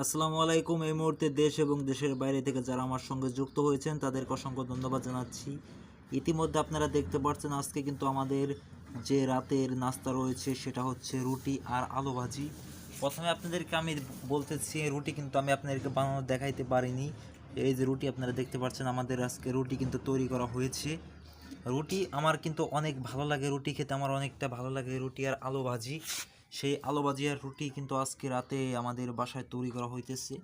আসসালামু আলাইকুম। এই মুহূর্তে দেশ এবং দেশের বাইরে থেকে যারা আমার সঙ্গে যুক্ত হয়েছেন, তাদেরকে অসংখ্য ধন্যবাদ জানাচ্ছি। ইতিমধ্যে আপনারা দেখতে পাচ্ছেন আজকে কিন্তু আমাদের যে রাতের নাস্তা রয়েছে, সেটা হচ্ছে রুটি আর আলু ভাজি। প্রথমে আপনাদেরকে আমি বলতেছি, রুটি কিন্তু আমি আপনাদেরকে বানানো দেখাইতে পারিনি। এই যে রুটি আপনারা দেখতে পাচ্ছেন আমাদের আজকে রুটি কিন্তু তৈরি করা হয়েছে। রুটি আমার কিন্তু অনেক ভালো লাগে, রুটি খেতে আমার অনেকটা ভালো লাগে, রুটি আর আলু ভাজি। সেই আলু ভাজি আর রুটি কিন্তু আজকে রাতে আমাদের বাসায় তৈরি করা হইতেছে।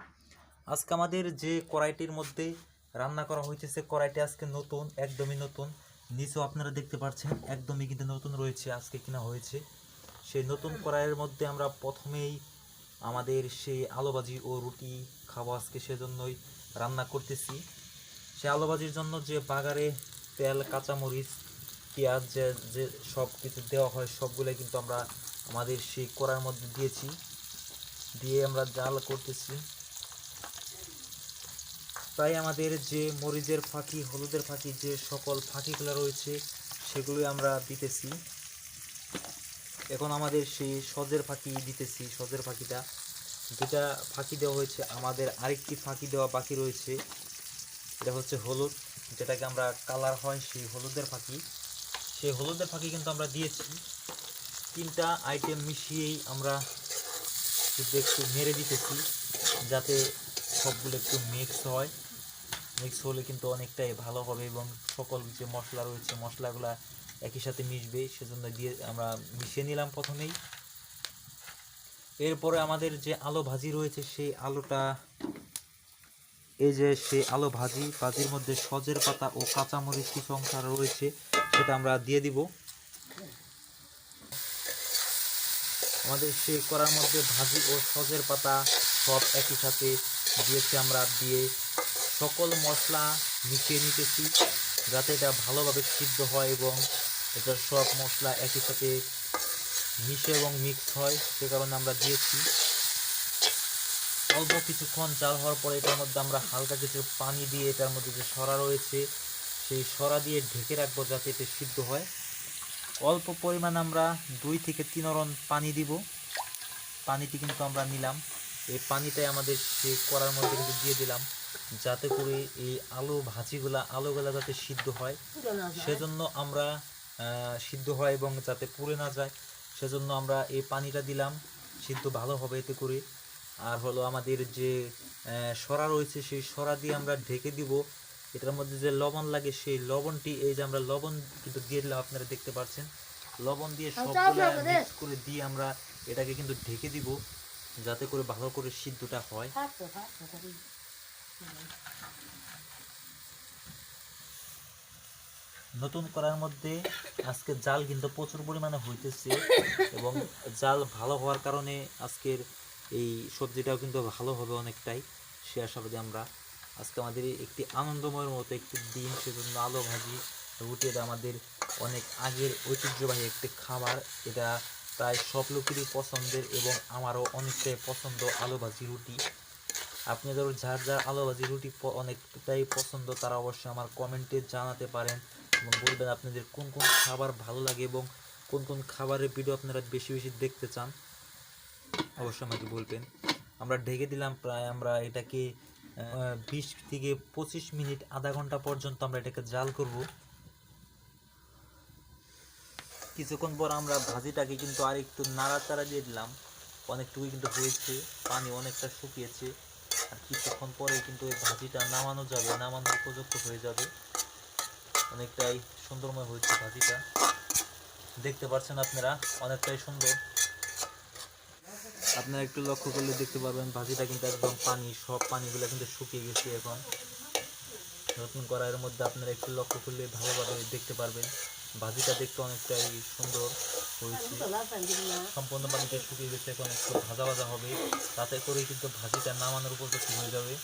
আজকে আমাদের যে কড়াইটির মধ্যে রান্না করা হইতেছে, কড়াইটি আজকে নতুন, একদমই নতুন। নিচেও আপনারা দেখতে পাচ্ছেন একদমই কিন্তু নতুন রয়েছে, আজকে কিনা হয়েছে। সেই নতুন কড়াইয়ের মধ্যে আমরা প্রথমেই আমাদের সেই আলু ভাজি ও রুটি খাব আজকে সেজন্যই রান্না করতেছি। সে আলু ভাজির জন্য যে বাগারে তেল, কাঁচামরিচ, পেঁয়াজ, যে সব কিছু দেওয়া হয়, সবগুলোই কিন্তু আমরা আমাদের সেই কড়ার মধ্যে দিয়েছি। দিয়ে আমরা জাল করতেছি। তাই আমাদের যে মরিচের ফাঁকি, হলুদের ফাঁকি, যে সকল ফাঁকিগুলো রয়েছে, সেগুলোই আমরা দিতেছি। এখন আমাদের সেই সজের ফাঁকি দিতেছি, সজের ফাঁকিটা। যেটা ফাঁকি দেওয়া হয়েছে, আমাদের আরেকটি ফাঁকি দেওয়া বাকি রয়েছে। এটা হচ্ছে হলুদ, যেটাকে আমরা কালার হয় সেই হলুদের ফাঁকি। সেই হলুদের ফাঁকি কিন্তু আমরা দিয়েছি। তিনটা আইটেম মিশিয়েই আমরা শুধু একটু মেরে দিতেছি, যাতে সবগুলো একটু মিক্স হয়। মিক্স হলে কিন্তু অনেকটাই ভালো হবে এবং সকল যে মশলা রয়েছে, মশলাগুলো একই সাথে মিশবে, সেজন্য দিয়ে আমরা মিশিয়ে নিলাম প্রথমেই। এরপরে আমাদের যে আলু ভাজি রয়েছে, সেই আলুটা, এই যে সেই আলু ভাজি, ভাজির মধ্যে সজের পাতা ও কাঁচামরিচ কিছু অংশ রয়েছে, সেটা আমরা দিয়ে দিব। আমাদের সেই করার মধ্যে ভাজি ও সজের পাতা সব একই সাথে দিয়েছি আমরা। দিয়ে সকল মশলা মিশিয়ে নিতেছি যাতে এটা ভালোভাবে সিদ্ধ হয় এবং এটা সব মশলা একই সাথে মিশে এবং মিক্স হয়, সে কারণে আমরা দিয়েছি। অল্প কিছুক্ষণ চাল হওয়ার পরে এটার মধ্যে আমরা হালকা কিছু পানি দিয়ে এটার মধ্যে যে সরা রয়েছে, সেই সরা দিয়ে ঢেকে রাখব যাতে এটা সিদ্ধ হয়। অল্প পরিমাণ আমরা দুই থেকে তিন অরণ পানি দিব। পানিটি কিন্তু আমরা নিলাম। এই পানিটাই আমাদের সেই কড়ার মধ্যে কিন্তু দিয়ে দিলাম, যাতে করে এই আলু ভাজিগুলা, আলুগুলা যাতে সিদ্ধ হয়। সেজন্য আমরা সিদ্ধ হয় এবং যাতে পুড়ে না যায়। সেজন্য আমরা এই পানিটা দিলাম, সিদ্ধ ভালো হবে এতে করে। আর হলো আমাদের যে সরা রয়েছে, সেই সরা দিয়ে আমরা ঢেকে দিব। এটার মধ্যে যে লবণ লাগে সেই লবণটি এই যে আমরা লবণ কিন্তু দিয়ে দিলাম আপনারা দেখতে পাচ্ছেন। লবণ দিয়ে সবগুলো মিক্স করে দিয়ে আমরা এটাকে কিন্তু ঢেকে দিব যাতে করে ভালো করে সিদ্ধটা হয়। নতুন করার মধ্যে আজকে জাল কিন্তু প্রচুর পরিমাণে হইতেছে এবং জাল ভালো হওয়ার কারণে আজকের এই সবজিটাও কিন্তু ভালো হবে অনেকটাই। সে আশাবাদী আমরা আজকে আমাদের একটি আনন্দময়ের মতো একটি দিন, সেজন্য আলো ভাজি, রুটি, এটা আমাদের অনেক আগের ঐতিহ্যবাহী একটি খাবার। এটা প্রায় সব লোকেরই পছন্দের এবং আমারও অনেকটাই পছন্দ আলু ভাজি রুটি। আপনাদের যার যার আলু ভাজি রুটি অনেকটাই পছন্দ, তারা অবশ্যই আমার কমেন্টে জানাতে পারেন এবং বলবেন আপনাদের কোন কোন খাবার ভালো লাগে এবং কোন কোন খাবারের ভিডিও আপনারা বেশি বেশি দেখতে চান। অবশ্যই আমাকে বলবেন। আমরা ঢেকে দিলাম, প্রায় আমরা এটাকে বিশ থেকে পঁচিশ মিনিট, আধা ঘণ্টা পর্যন্ত আমরা এটাকে জাল করব। কিছুক্ষণ পর আমরা ভাজিটাকে কিন্তু আর একটু নাড়াচাড়া দিয়ে দিলাম। অনেকটুকু কিন্তু হয়েছে, পানি অনেকটা শুকিয়েছে। আর কিছুক্ষণ পরে কিন্তু এই ভাজিটা নামানো যাবে নামানোর উপযুক্ত হয়ে যাবে। অনেকটাই সুন্দরময় হয়েছে ভাজিটা। দেখতে পাচ্ছেন আপনারা, অনেকটাই সুন্দর। আপনারা একটু লক্ষ্য করলে দেখতে পারবেন ভাজিটা কিন্তু একদম পানি, সব পানিগুলো কিন্তু শুকিয়ে গেছে এখন। নতুন কড়াইয়ের মধ্যে আপনারা একটু লক্ষ্য করলে ভালোভাবে দেখতে পারবেন। ভাজিটা দেখতে অনেকটাই সুন্দর হয়েছে। সম্পূর্ণ পানিটা শুকিয়ে গেছে, এখন একটু ভাজা ভাজা হবে। তাতে করে কিন্তু ভাজিটা নামানোর উপযুক্ত হয়ে যাবে।